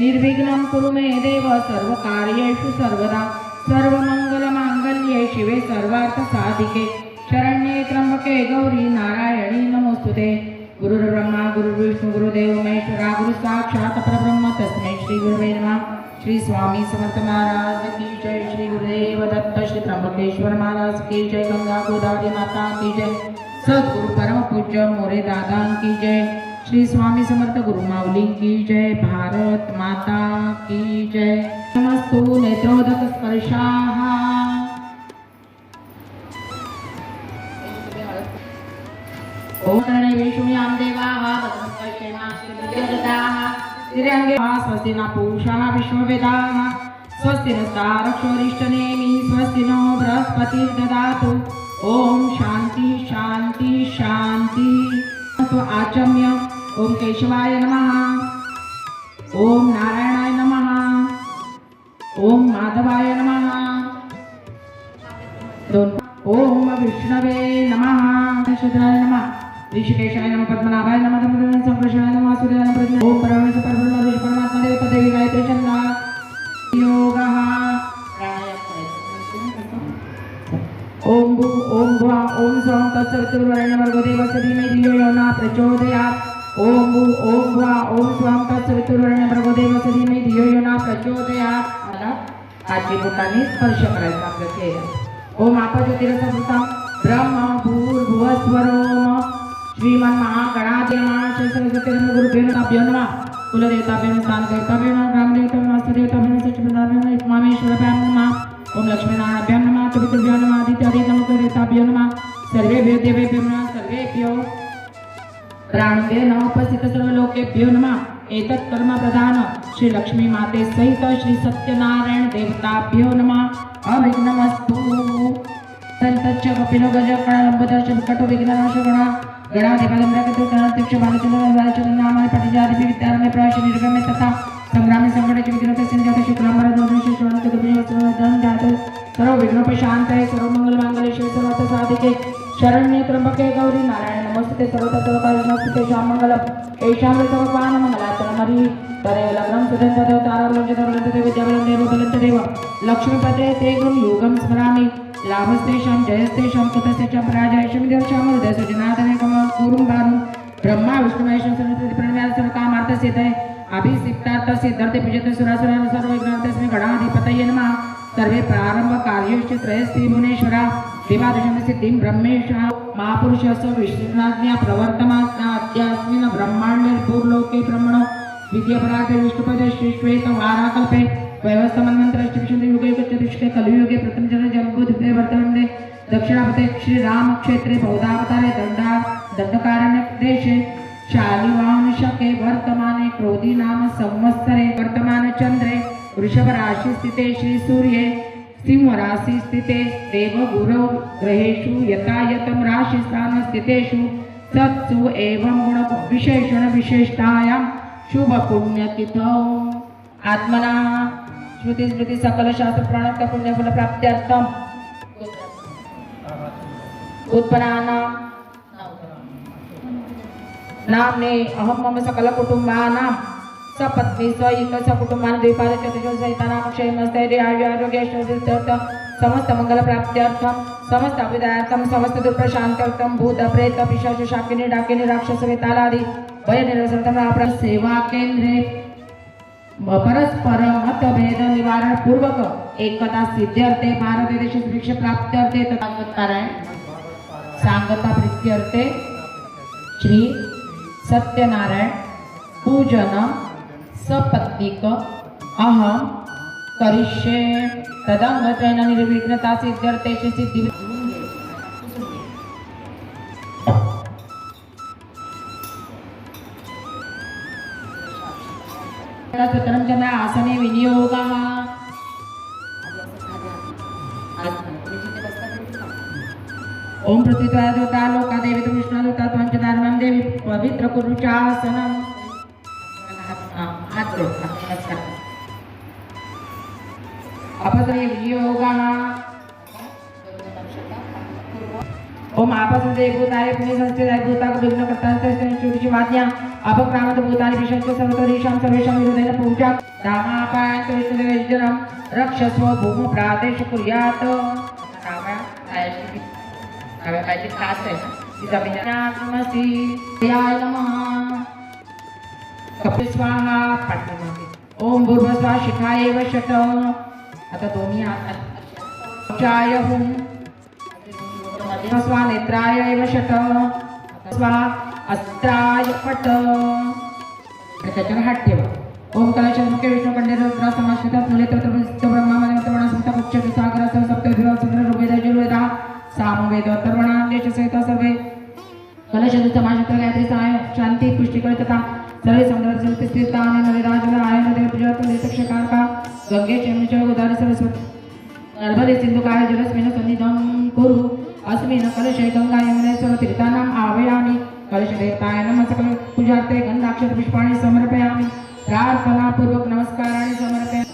निर्विघ्नं कुरु मे देव सर्वकार्येषु सर्वदा। सर्वमङ्गलमाङ्गल्ये शिवे सर्वार्थसाधिके। शरण्ये त्र्यम्बके गौरी नारायणी नमोस्तुते। गुरुर्ब्रह्मा गुरुर्विष्णु गुरुदेव महेश्वरा गुरु साक्षात परब्रह्म तस्मै श्री गुरुवे नमः। श्री स्वामी समर्थ महाराज की जय। श्री गुरुदेव दत्त श्री त्र्यंबकेश्वर महाराज की जय। गंगा गोदावरी माता की जय। सद्गुरु परम पूज्य मोरे दादा की जय। श्री स्वामी समर्थ गुरु माऊली की जय भारत माता की जय। नमस्तु नेत्रोदक स्पर्शाः स्वस्तिना विष्णुयां देवाः स्वस्ति न पूषः विश्ववेदाः। स्वस्ति नस्तारक्षोरिष्टनेमि नो बृहस्पतिर्ददातु। ॐ शान्ति शान्ति शान्ति। आचम्य। ॐ केशवाय नमः। ॐ नारायणाय नमः। ॐ माधवाय नमः। ओम विष्णवे नमः। शुद्राय नमः। ऋषिकेशाय नमः। पद्मनाभाय नमः। धम्मदेवाय संकर्षणाय नमः। सूर्याय नमः। प्रज्ञा ओम परमेश्वर परब्रह्म ऋषी परमात्मा देवी गायत्री चंदा योगः. ओम भू ओम भुवा ओम स्वं तत्सवितुर्वरेण्य भर्गो देवस्य धीमहि धियो यो न प्रचोदयात्। ओम भू ओम भुवा ओम स्वं तत्सवितुर्वरेण्य भर्गो देवस्य धीमहि धियो यो न प्रचोदयात् मला आजी बोटाने स्पर्श करायचा आपल्या चेहऱ्याला ओम आपज्योतिरसमृतं ब्रह्म भूर्भुवस्वरोम श्रीमन् महागणाधिमाश सरस्वतीर्म गुरुभ्यो नमः नमः कुलदेवताभ्यो स्थानदेवताभ्यो नमः ग्रामदेवताभ्यो वास्तुदेवताभ्यो नमः सच्चिदानन्दाभ्यो नमः ओम लक्ष्मीनारायणाभ्यो नमः चतुर्भ्यो नमः आदित्यादि नमः सर्वेभ्यो देवेभ्यो नमः सर्वेभ्यो प्राणवे न उपस्थित सर्व लोकेभ्यो नमः। एतत् कर्म प्रधान श्री लक्ष्मी माते सहित श्री सत्यनारायण देवताभ्यो नमः। अविघ्नमस्तु संतच्च कपिलो गज कणालंबदर्श विकटो विघ्ननाश गणा गणाधिपदम्रकतो गणाध्यक्ष बालचंद्र बालचंद्र नामानि पटिजादिपि विद्यारण्य प्रवेश निर्गम्य तथा संग्रामे संकटे विघ्नते सिंजात शुक्लांबर दोष श्रवण कृपया वस्त्रधन जात सर्व विघ्नोपशांतये सर्व मंगल मांगल्ये शिव साधिके शरण्य त्र्यंबके गौरी नारायण नमस्ते सर्वतत्वकाल नमस्ते श्यामंगलम एषां सर्वपान मंगलाचरणमरी तरे लग्नं सुदन्तदेव ताराबलं च धरलन्तदेव विद्याबलं देव बलन्तदेव लक्ष्मीपते ते गुं योगं स्मरामि. लाभस्तेषां जयस्तेषां कुतस्य च पराजयशं दर्शाम हृदयस्य जनार्दनेकं गुरुं भानुं. ब्रह्मा विष्णुमहेशं सरस्वती प्रणव्यास सर्वकामार्थसिद्धये अभिसिद्धार्थ सिद्धार्थे पूजते सुरासुरान् सर्वविघ्नार्थस्मै गणाधिपतये नमः. सर्वे प्रारंभ कार्यश्च त्रयस्त्री भुवनेश्वरा देवादशम सिद्धिं ब्रह्मेश महापुरुषस्य विष्णुराज्ञा प्रवर्तमाद्यास्मिन् ब्रह्माण्डे ब्रह्मणो विद्यापरागे विष्णुपदे श्रीश्वेत वाराकल्पे व्यवस्थामन्मन्त्रष्टविशन्ति युगे चतुष्के कलियुगे प्रथमजन जम्बूद्वे वर्तमन्दे दक्षिणापते श्रीरामक्षेत्रे बौधावतारे दण्डा दण्डकारण्य देशे शालिवांशके वर्तमाने क्रोधी नाम संवत्सरे वर्तमानचन्द्रे वृषभराशिस्थिते श्रीसूर्ये सिंहराशि स्थिते देव गुरौ ग्रहेषु यथायतं राशिस्थानस्थितेषु स्थान सत्सु एवं गुणविशेषणविशेषतायां शुभपुण्यतिथौ। आत्मना श्रुती स्मृती सकल उत्पन्नानां नाम्ने अहं मम सकलकुटुम्बानां सपत्नी स्वयुत सकुटुंबान द्विपाद चतुर्थ सहितानां क्षेमस्थैर्य आयुरारोग्यैश्वर्यर्थ समस्त मंगलप्राप्त्यर्थं समस्त अभिदायार्थं समस्त दुःप्रशान्त्यर्थं भूत प्रेत पिशाच शाकिनी डाकिनी राक्षस वेतालादि भय निरसर्थम सेवा केंद्रे। परस्पर मतभेद निवारण पूर्वक एकता सिद्ध्यर्थे भारत देश वृक्ष प्राप्त्यर्थे तथा नारायण सांगता प्रीत्यर्थे श्री सत्यनारायण पूजन सपत्निक अहम करिष्ये। तदंगत्वेन निर्विघ्नता सिद्ध्यर्थेषु सिद्धि सुतरं च आसने विनियोगः। ओम पृथ्वीद्वारा देवता लोका देवी तु विष्णु देवता त्वं च देवी पवित्र कुरु चासनं हात जोड नमस्कार अपसने वियोगः ओम आपस भूताय पुण्य संस्थित भूता विघ्न करतात है वाद्या अपक्रामत भूतानि विशंस सर्वतरीशां सर्वेषां विरोधेन पूजा दामापायन्तु विष्णुदेवजनं रक्षस्व भूम प्रादेश कुर्यात नाव्या आयशी खास आहे याय नमः कपिल स्वाहा पाठीमागे ओम भूर्भस्वा शिखाय एव शट आता दोन्ही हात हुम स्वा नेत्राय एव शट स्वा अस्त्राय पट. आणि त्याच्यावर हात ठेवा. ओम कलाचंद्रमुखे विष्णू कंडे रुद्रा समाश्रिता फुले तत्र ब्रह्मा मने वनस्पता पुच्छ सागरा सह सप्त विवाह सुंदर ऋग्वेद यजुर्वेदा सामवेद अथर्वणा देश सहित सर्वे. कलशद समाशत्र गायत्री साय शांती पुष्टिकर तथा सर्वे समुद्र सहित स्थिरता आणि नवे राजवर आय नदी पूजा तुले तक्षकार का गंगे चेमच गोदावरी सरस्वती नर्मदे सिंधु काय जलस्मिन सन्निधं कुरु। अस्मिन् कलशे गंगा यमुने सरतीर्थानाम् आह्वयामि कलशदेवताय नमः सकल पूजार्थे गन्धाक्षत पुष्पाणि समर्पयामि। प्रार्थनापूर्वक नमस्काराणि समर्पयामि।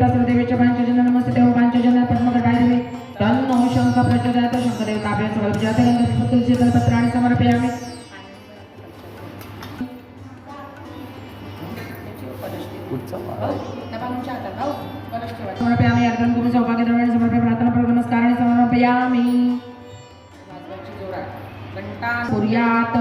तस्रदेवेच्या पंचजन नमस्ते देव पांचजन पद्मकटाय देवे तन्नो शंख प्रचोदयात शंखदेवताभ्य सकल सर्व गंधपुष्प तुलसी पत्र। समर्पयामि अर्घं कुरु सौभाग्यद्रव्याणि समर्पय प्रार्थनापूर्वक नमस्काराणि समर्पयामि कुर्यात्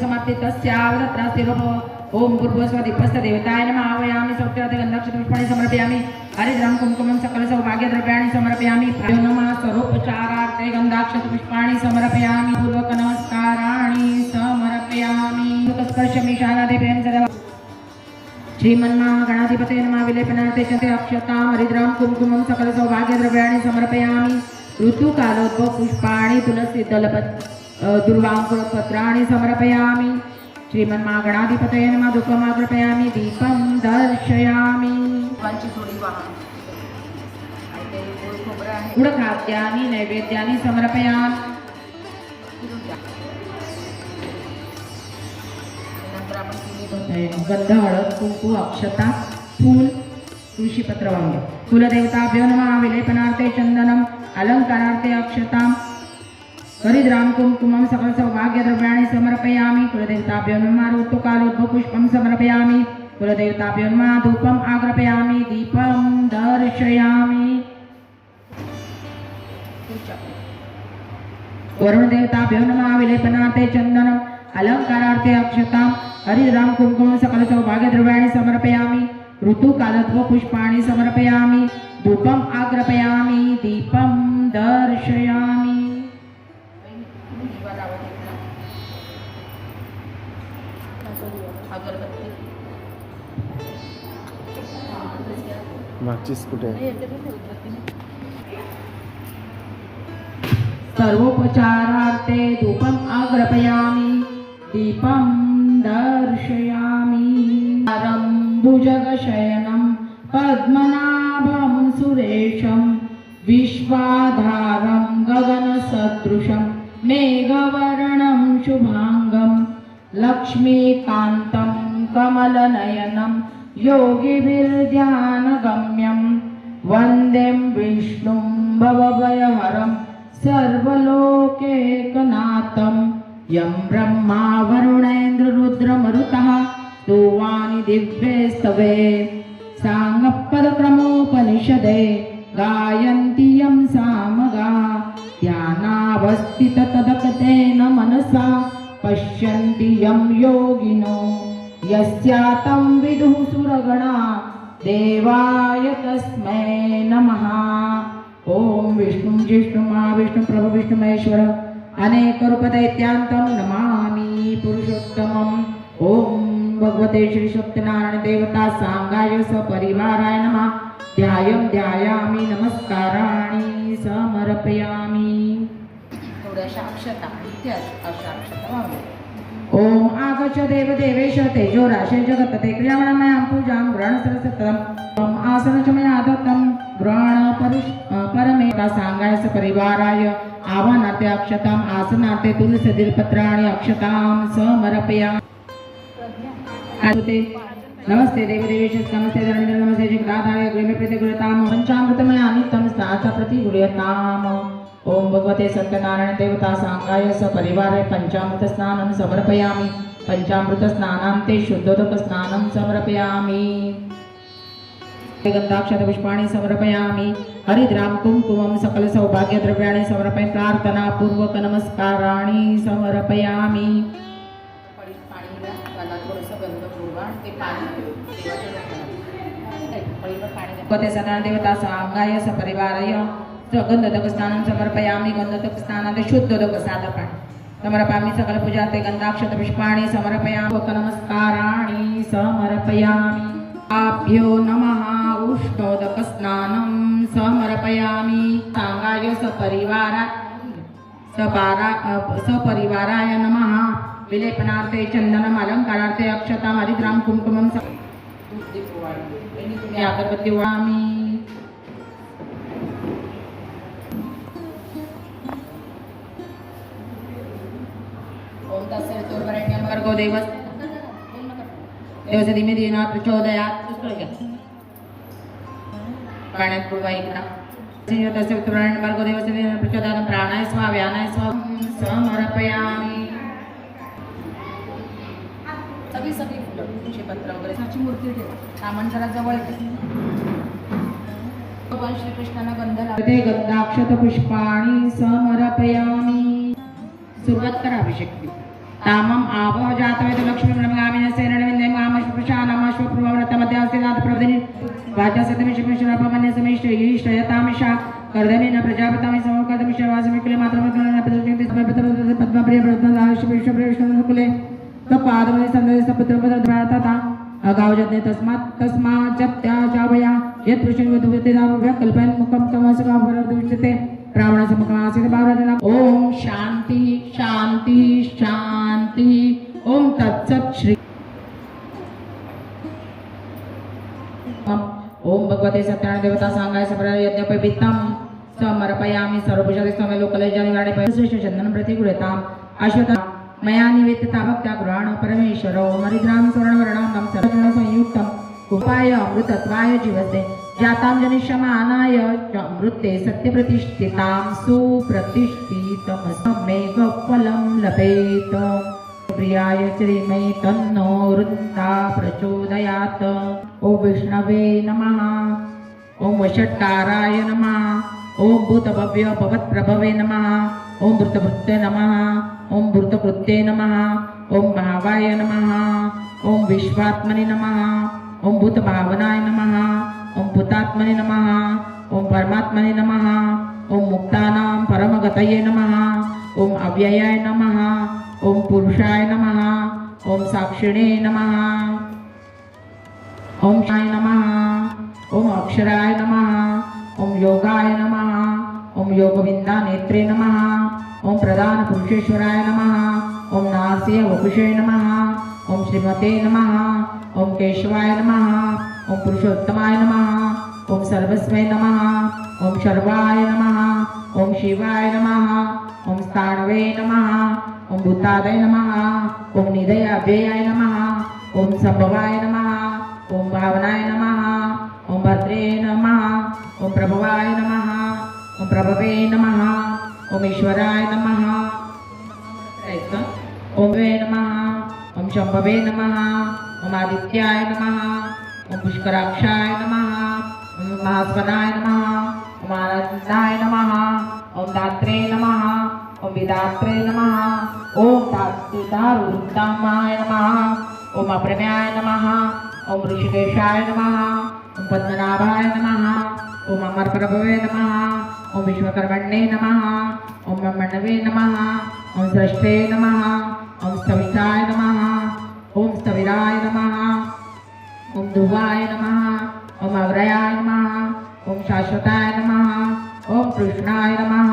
समाप्ति तस्यावदत्रास्ति भव. ओम भूर्भुवस्व दीपस्थ देवताय नमः. आवायामि सौख्यात् गन्धाक्षतपुष्पाणि समर्पयामि. हरिद्रां कुङ्कुमं सकल सौभाग्यद्रव्याणि समर्पयामि. नमः. स्वरूपचारार्थे गन्धाक्षतपुष्पाणि समर्पयामि. पूर्वक नमस्काराणि समर्पयामि स्पर्शमीशानादिभ्यं सदा श्रीमन्मा गणाधिपते नमः। विलेपनार्थे च ते अक्षतां हरिद्रां कुङ्कुमं सकल सौभाग्यद्रव्याणि समर्पयामि। ऋतुकालोद्भव पुष्पाणि तुलसी दलपत् दुर्वाङ्कुरपत्राणि समर्पयामि। श्रीमन्मा गणाधिपतये नमः धूपमाग्रपयामि दीपं दर्शयामि। गुडखाद्यानि नैवेद्यानि समर्पयामि। गंध हळद कुंकू अक्षता फूल तुळशीपत्र वांगे. कुलदेवताभ्यो नमः विलेपनार्थे चंदनम अलंकारार्थे अक्षतां हरिद्राम कुङ्कुमं सकल सौभाग्यद्रव्याणि समर्पयामि। कुलदेवताभ्यो नमः ऋतुकालोद्भवपुष्पं समर्पयामि। कुलदेवताभ्यो नमः धूपम् आग्रपयामि। दीपं दर्शयामि। वरुणदेवताभ्यो नमः विलेपनार्थे चन्दनम् अलङ्कारार्थे अक्षतां हरिद्रां कुङ्कुमं सकल सौभाग्यद्रव्याणि समर्पयामि। ऋतुकालत्वपुष्पाणि समर्पयामि। धूपम् आग्रपयामि। दीपं दर्शयामि। मागचीच कुठे सर्वोपचारार्थे धूपम् आग्रपयामि। दीपं दर्शयामि। भुजगशयनं पद्मनाभं सुरेशं विश्वाधारं गगनसदृशं मेघवर्णं शुभाङ्गं लक्ष्मीकान्तं कमलनयनं योगिभिर्ध्यानगम्यं वन्दें विष्णुं भवभयहरं सर्वलोकेकनाथं यं ब्रह्मा वरुणेन्द्ररुद्रमरुतः स्तुवानि दिव्ये स्तवे साङ्गपदक्रमोपनिषदे गायन्ति यं सामगा ध्यानावस्थिततदकतेन मनसा पश्यन्ति यं योगिनो यस्यातं विदुः सुरगणा देवाय तस्मै नमः। ॐ विष्णुं महाविष्णुं प्रभुविष्णुमहेश्वर अनेकरूपदैत्यान्तं नमामि पुरुषोत्तमम्। ॐ भगवते श्री सत्यनारायण देवता सांगाय सपरिवाराय नमः। ध्यायं ध्यायामि नमस्काराणि समर्पयामि। थोड्याशा अक्षता त्या अशा अक्षता ओम आगच देव देवेश तेजो राशे जगतते क्रियामणमयां पूजां व्रण सरसतम ओम आसन च मया दत्तं परमेता परिवाराय आवानाते अक्षताम आसनाते तुलसीदिलपत्राणि अक्षतां समर्पया। नमस्ते देवदेवेश नमस्ते धर्मेंद्र नमस्ते जगदाधाय गृहे प्रति गृहताम पंचामृतमय अनुत्तम साचा प्रति गृहताम ओम भगवते सत्यनारायण देवता सांगाय सपरिवारे पंचामृत स्नानं समर्पयामि। पंचामृत स्नानांते शुद्धोदक स्नानं समर्पयामि। गन्धाक्षत पुष्पाणि समर्पयामि। हरिद्राम कुंकुमं सकल सौभाग्यद्रव्याणि समर्पय। प्रार्थना पूर्वक नमस्काराणि समर्पयामि। पळीत पाणी घ्या त्याला थोडंसं देवता सांगाय सपरिवाराय गन्धोदक समर्पयामि। गन्धोदक स्नानान्ते समर्पामि साधपाणि समर्पयामि ते गन्धाक्षत पुष्पाणि समर्पयामि। नमस्काराणि समर्पयामि। आभ्यो नमः। उष्णोदक स्नानं समर्पयामि। साङ्गाय सपरिवारा सपारा सपरिवाराय नमः। विलेपनार्थे चन्दनम् अलङ्कारार्थे अक्षतां हरिद्रां कुङ्कुमं स दूध अगरबत्ती वामी ओम तस्य तोरबरण्यं वर्गो देवस बोल देवस्य धीमे धीना प्रचोदयात्। दुष्कळ घ्या पाण्यात तस्य उत्तरायण वर्गो देवस्य धीमे प्राणाय स्वा व्यानाय स्वा समर्पयामि सगळी सगळी फुलं तुळशी पत्र वगैरे त्याची मूर्ती ठेवा सामान जरा जवळ भगवान श्रीकृष्णाला गंध लागते गंधाक्षत पुष्पाणी समर्पयामि सुरुवात करा अभिषेक तामम आवह जातवेत लक्ष्मी ब्रह्मगामिन सेरणविंदे मामश्वप्रशानामाश्व प्रभवृतमध्ये अस्ति नाथ प्रवदिनी वाचसतमिशमिश्रपमन्य समिष्ट ईष्टयतामिषा कर्दमेन प्रजापतामि समकर्दमिष वासमिकुले मात्रमकरण पदचिन्ति पद्मप्रिय प्रत्नदाश विश्वप्रेष्णकुले तपादमने संदे सपुत्रपदभातता अगावजने तस्मात् तस्मात् जप्त्याचावया यत् पुरुषं दाभव्य कल्पयन् मुखं तमसका भरदुच्यते ब्राह्मणसमुखमासीत् भारतना ॐ शान्ति शान्ति शान्ति ॐ तत्सत् श्री ओम भगवते सत्यानारायण देवता सांगाय सप्र यज्ञपवित्तं समर्पयामि सर्वभूषादि समय लोकलज्जानि वाणी श्रेष्ठ चंदन प्रतिगुणताम् अश्वता मया निवेदिता भक्त्या पुराण परमेश्वर। ओम हरिद्रां स्वर्णवर्णां सर्वजन संयुक्तं उपाय अमृतत्वाय जीवते जातां जनिष्यमानाय च मृत्ते सत्यप्रतिष्ठितां सुप्रतिष्ठितमसमेघफलं लभेत प्रियाय श्रीमे तन्नो वृत्ता प्रचोदयात्। ॐ विष्णवे नमः। ॐ वषट्काराय नमः। ॐ भूतभव्य भवत्प्रभवे नमः। ॐ भृतभृत्य नमः। ॐ भृतकृत्ये नमः। ॐ भावाय नमः। ॐ विश्वात्मने नमः। ॐ भूतभावनाय नमः। ॐ भूतात्मनि नमः ॐ परमात्मने नमः ॐ मुक्तानां परमगतये नमः ॐ अव्ययाय नमः ॐ पुरुषाय नमः ॐ साक्षिणे नमः ओम शाय नमः ॐ अक्षराय नमः ॐ योगाय नमः ॐ योगविन्दानेत्रे नमः ॐ प्रधानपुरुषेश्वराय नमः ॐ नारसिंह वपुषे नमः ॐ श्रीमते नमः ॐ केशवाय नमः ॐ पुरुषोत्तमाय नमः ॐ सर्वस्मै नमः ॐ शर्वाय नमः ॐ शिवाय नमः ॐ स्थाणवे नमः ॐ भूतादय नमः ॐ निधय अव्ययाय नमः ॐ संभवाय नमः ॐ भावनाय नमः ॐ भद्रे नमः ॐ प्रभवाय नमः ॐ प्रभवे नमः ॐ ईश्वराय नमः ॐ वे नमः ॐ शम्भवे नमः ॐ आदित्याय नमः ॐ पुष्कराक्षाय नमः ॐ महास्वनाय नमः ॐ आनन्दाय नमः ॐ दात्रे नमः ॐ विदात्रे नमः ॐ दारुदामाय नमः ॐ अप्रम्याय नमः ॐ ऋषिकेशाय नमः ॐ पद्मनाभाय नमः ॐ अमरप्रभवे नमः ॐ विश्वकर्मण्ये नमः ॐ मण्डवे नमः ॐ स्रष्टे नमः ॐ सविताय नमः ॐ सविराय नमः ओम ध्रुवाय नमः ओम अग्रयाय नमः ओम शाश्वताय नमः ओम कृष्णाय नमः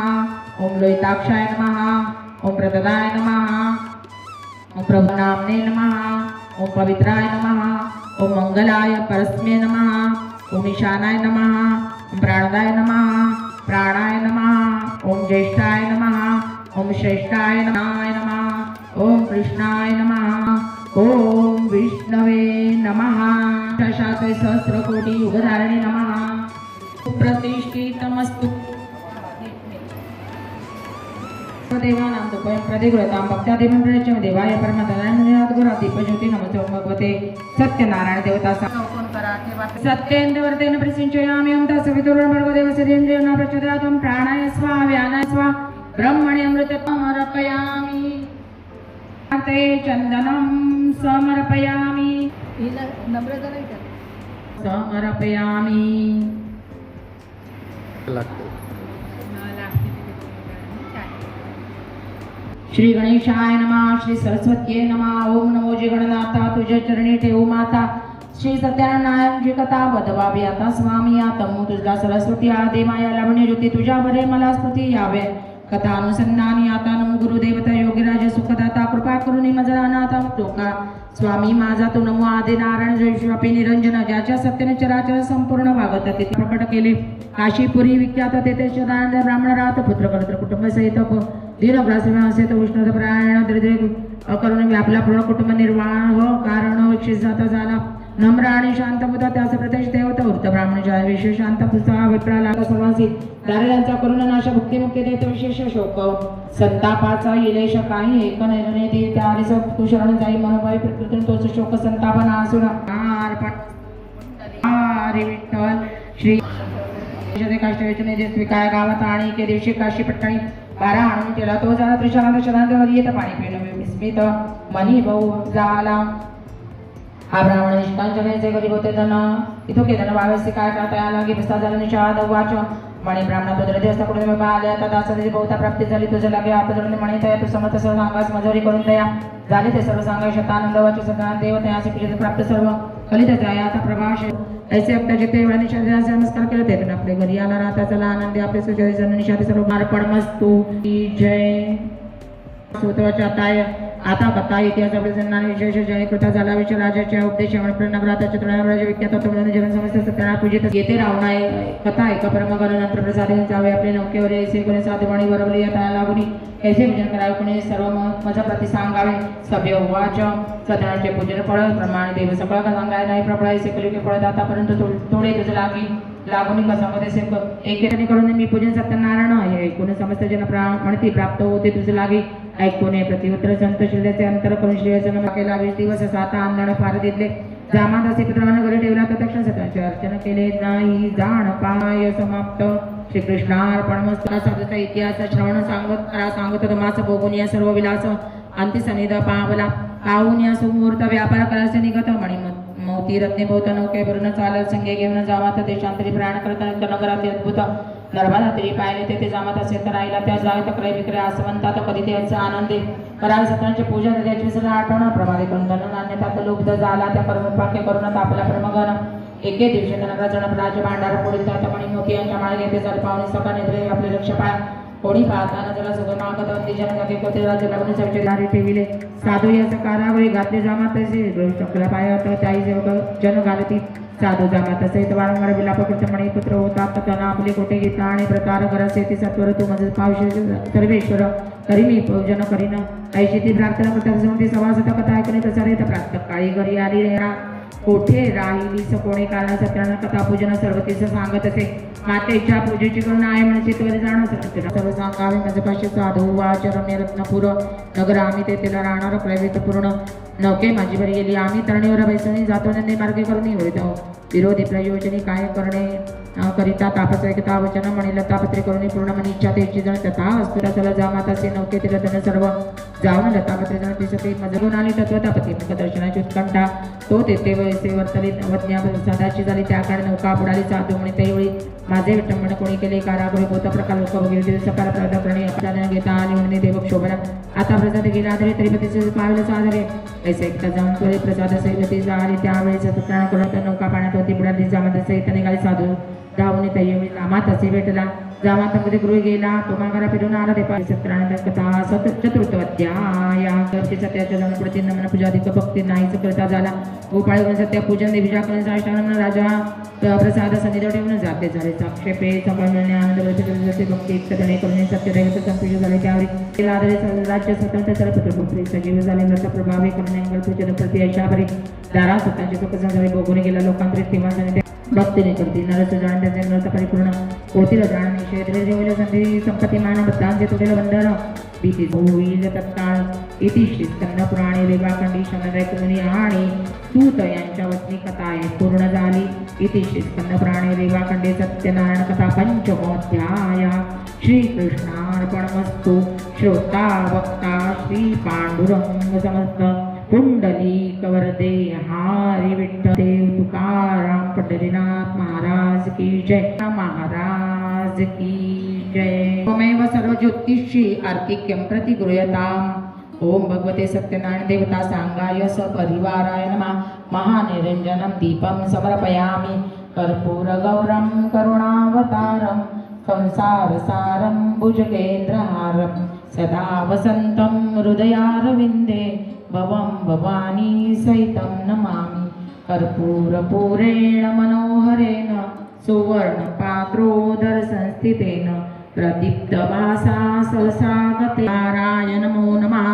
ॐ लोहिताक्षाय नमः ओम प्रददाय नमः ओम प्रभुनामने नमः ओम पवित्राय नमः ओम मंगलाय परस्मे नमः ओम ईशानाय नमः ओम प्राणदाय नमः प्राणाय नमः ओम ज्येष्ठाय नमः ओम श्रेष्ठाय नमाय नमः ओम कृष्णाय नमः ओम विष्णवे नमः। शाते सहस्रकोटि युगधारणे नमः। प्रतिष्ठितमस्तु सर्वदेवानां प्रतिगृहतां भक्त्यादिवं देवाय परमतनाय दीपज्योती नमस्ते भगवते सत्यनारायण देवता सा। चौकोन करा ठेवा सत्येन्द्रवर्तेन प्रसिञ्चयामि ओं तत्सवितुर्भर्गदेव सदेन्द्रियो प्रचोदयातं। प्राणाय स्वा व्यानाय स्वा ब्रह्मणि अमृतमर्पयामि ते चन्दनं समर्पयामि। नम्रता नाही का? समर्पयामि। श्री गणेशाय नमः श्री सरस्वतीये नमः ओम नमो जी गणनाथा तुझ्या चरणी ठेवू माता। श्री सत्यानारायण जी कथा वदवावी आता स्वामी आता मो तुझा सरस्वती आदे माया लावण्य ज्योती तुझ्या बरे मला स्तुती यावे। कथा अनुसंधानी आता नमो गुरुदेवता योगीराज सुखदाता कृपा करुणी मजरा अनाथा टोका स्वामी माझा तू नमो आदि नारायण जयश्वापी निरंजन ज्याच्या सत्यने चराचर संपूर्ण भागत तिथे प्रकट केले. काशीपुरी विख्यात तेथे शदानंद ब्राह्मण राहत पुत्र करत्र कुटुंब सहित दीनग्रासिमा असेत उष्णता प्रायण दरिद्र करून व्यापला पूर्ण कुटुंब निर्वाह कारण विक्षित जाता झाला. नम्र आणि शांत होता त्याचे प्रदेश देवता वृत्त ब्राह्मण जय विशेष शांत पुस्तका विप्राला सर्वांसी दारिद्र्यांचा करुण नाश भक्ती मुक्ती देत विशेष शोक. संतापाचा इलेश काही एक निर्णय दे त्या हरिस तू शरण जाई मनोभावी प्रकृतीन तोच शोक संतापना असुर अर्पण विठ्ठल श्री काष्टवेचने दिवस काय गावात आणि एके दिवशी काशी पट्टणी बारा आणून केला तो झाला त्रिशांत शतांतावर येत पाणी पिणं विस्मित मनी भाऊ झाला हा ब्राह्मण निष्कांत गरीब होते धन इथं केलं बावीस काय करता आला की प्रसाद झाला निषाद वाच म्हणे ब्राह्मणा तो दृढ असता कुठे बाबा आले आता दासाची बहुता प्राप्ती झाली तुझ्या लागे आता म्हणे तया तू समर्थ सर्व सांगास मजुरी करून तया। झाले ते सर्व सांगा शतानंद वाच सदा देव तयाचे पूजेचे प्राप्त सर्व। कलित जाय आता प्रभाष। ऐसे आपल्या जिथे वेळा निषादाचे नमस्कार केले ते आपले घरी आला राहता चला आनंदी आपले सुजय जन निषाद सर्व मार्पण मस्तू। की जय। सूत्राच्या ताय आता कथा इतिहास प्रसन्नाने विशेष जय कृता झाला. विषय राजाच्या उपदेश नगरात चित्रणाराज विख्यात होतो म्हणून जन समस्या सत्याना पूजित येथे रावणाय कथा ऐका परमगण नंतर प्रसाद जावे. आपले नौकेवर ऐसे कोणी साधवाणी बरोबर या लागुनी ऐसे पूजन करावे. कोणी सर्व माझा मजा प्रति सांगावे. सभ्य उवाच सत्यनाचे पूजन फळ. प्रमाणे देव सकळ का सांगाय नाही. प्रबळ ऐसे कलिके फळ दाता. परंतु थोडे तुझे लागी. लागून कसामध्ये सेवक एकेकाने करून मी पूजन सत्यनारायण हे ऐकून समस्त जन प्राण म्हणती प्राप्त होते तुझे लागे. ऐकून हे प्रतिउत्तर संत शिल्याचे अंतर करून श्रेयसन केला. वीस दिवस सात आंदण फार दिले जामात असे पुत्रानं घरी ठेवला तर तक्षण सत्याचे अर्चन केले नाही. जाण पाय समाप्त. श्रीकृष्णार्पण मस्त. साधूचा इतिहास श्रवण सांगत करा सांगत मास भोगून या सर्व विलास. अंती पावला. पाहून या सुमुहूर्त व्यापार करायचे निघत म्हणे मोती रत्ने बहुत नौके भरून चालत संगे घेऊन जावात देशांतरी प्रयाण करता नगरात अद्भुत नर्मदा तरी पाहिले तेथे जामत असेल तर राहिला त्या जाय तर क्रय विक्रय म्हणतात कधी त्याचा आनंदे. करावे सत्रांचे पूजन त्याची सगळं आठवण प्रमाणे करून धन नान्यता लुब्ध झाला. त्या कर्मपाक्य करून आपला प्रमगन एके दिवशी नगराजन राज भांडार पुढील त्या म्हणी मोती यांच्या माळे येथे जर पाहुणे सकाळ निद्रे आपले लक्ष पाय. कोणी पाहताना जरा सगळं मागत अंती जन जागे कोते राज्य लागून चर्चे ठेविले. साधू याचं कारावळी घातले जामा तसे. शकला पाय त्याही सेवक जन घालती साधू जामा तसे. वारंवार विलाप मणी म्हणे पुत्र होता त्यांना आपले कोठे घेता आणि प्रकार करसे ती सत्वर. तू माझे पावशे सर्वेश्वर. करी मी पूजन करीन. ऐशी ती प्रार्थना करता जाऊन ती सभासद कथा ऐकणे तसा रे प्राप्त. काळी घरी आली रे कोठे राहिली कोणी कारण सत्यानं कथा पूजन सर्व तिचं सांगत असे. मातेच्या पूजेची करून आहे म्हणजे त्वर जाणवत सर्व सांगावे माझे साधू वाचरण्य रत्नपूर नगर आम्ही तेथे राहणार प्रवेश पूर्ण नौके माझी बरी गेली. आम्ही तरणीवर बैसणी जातो नंदी मार्गे करून निवडतो विरोधी प्रयोजनी काय करणे करिता तापस ऐकता वचन म्हणे लतापत्री करून पूर्ण मनी इच्छा त्याची जण तथा असतो चला जा माता माताचे नौके तिला धन सर्व जाऊन लतापत्री जण तिसते मजगून आली तत्व तापती मुख दर्शनाची उत्कंठा. तो तेथे वैसे वर्तली अवज्ञा साधाची झाली. त्याकडे नौका बुडाली साधू म्हणे त्यावेळी माझे विटंबन कोणी केले कारागृह बोध प्रकार लोक वगैरे सकार प्रदा करणे अपदान घेता आली म्हणणे देवक शोभना आता प्रसाद गेला आधारे तरी तिचे पावलं साधारे ऐसे एकटा जाऊन त्वरे प्रसाद सैवती झाली त्यावेळेस सत्यान करून नौका पाण्यात होती बुडाली जामात सहित निघाली साधू. धावून तैयवी लामात असे भेटला. जामातामध्ये गृह गेला तो माघारा फिरून आला ते पाहिजे सत्रानंद कथा सत चतुर्थ अध्याय. सत्याच्या प्रति नमन पूजाधिक भक्ती नाहीच करता झाला गोपाळ सत्या पूजन देवी करून साष्टांग राजा. प्रसाद सन्निध ठेवून जाते झाले साक्षेपे. संभाळ आनंद वर्षे भक्ती. सदने करून सत्य दैवत झाले त्यावेळी. आधारे राज्य स्वतंत्र सरपत्र सजीव झाले. व्रत प्रभावी करणे अंगल पूजन प्रति दारा स्वतःचे सुख झाले. भोगून गेला लोकांतरित तेव्हा भक्तीने करतील नरस जाण त्यांचे नरस परिपूर्ण होतील जाण क्षेत्रे जेवले संधी संपत्ती मान भक्तांचे तुटेल बंधन भीती होईल तत्काळ इति श्री स्कंद पुराणे रेवाखंडी शमनरेख मुनी आणि सूत यांच्या वचनी कथा आहे पूर्ण झाली इति श्री स्कंद पुराणे रेवाखंडे सत्यनारायण कथा पंचमोध्याय श्रीकृष्णार्पणमस्तु श्रोता वक्ता श्री पांडुरंग समस्त कुंडली कवरदे हारी विठ्ठल देव तुकाराम पंढरीनाथ महाराज की जय. महाराज की जय. त्वमेव सर्व ज्योतिषी आर्तिक्यम प्रति गृहताम ओम भगवते सत्यनारायण देवता सांगाय सपरिवाराय नमः. महानिरञ्जनं दीपं समर्पयामि. कर्पूरगौरं करुणावतारं संसारसारं भुजगेन्द्रहारं. सदा वसन्तं हृदयारविन्दे भवं भवानी सहितं नमामि। कर्पूरपूरेण मनोहरेण सुवर्णपात्रोदरसंस्थितेन प्रदीप्तवासा सहसागते नाराय नमो नमः।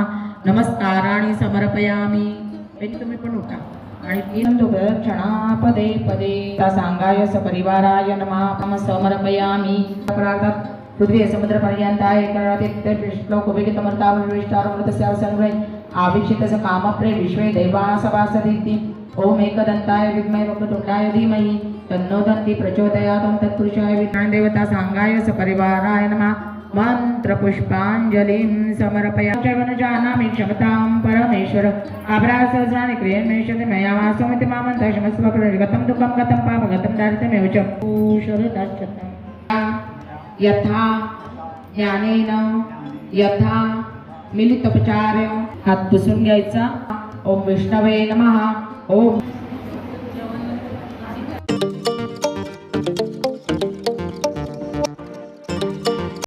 नमस्काराणि समर्पयामि। तुम्ही पण उठा आणि तीन प्रदक्षिणा पदे पदे सांगाय सपरिवाराय नमः समर्पयामि प्रार्थात पृथ्वी समुद्र पर्यंताय आवीक्षितस्य कामप्रे विश्वे देवा सभासदिति ओम एकदन्ताय विद्महे वक्रतुण्डाय धीमहि। तन्नो दन्ति प्रचोदयात् तत्पुरुषाय विद्वान् देवता सांगाय सपरिवाराय नमः। मन्त्रपुष्पाञ्जलिं समर्पयामि। न जानामि क्षमतां परमेश्वर। आभ्रासहस्राणि क्रियन्मेषते मया वासमिति मामन्तः क्षमस्व गतं दुःखं गतं पापगतं दारिद्र्यमेव च। शरदाश्चतम् यथा ज्ञानेन यथा मिलितोपचार्य हात पुसून घ्यायचा. ओम विष्णवे नमहा ओम.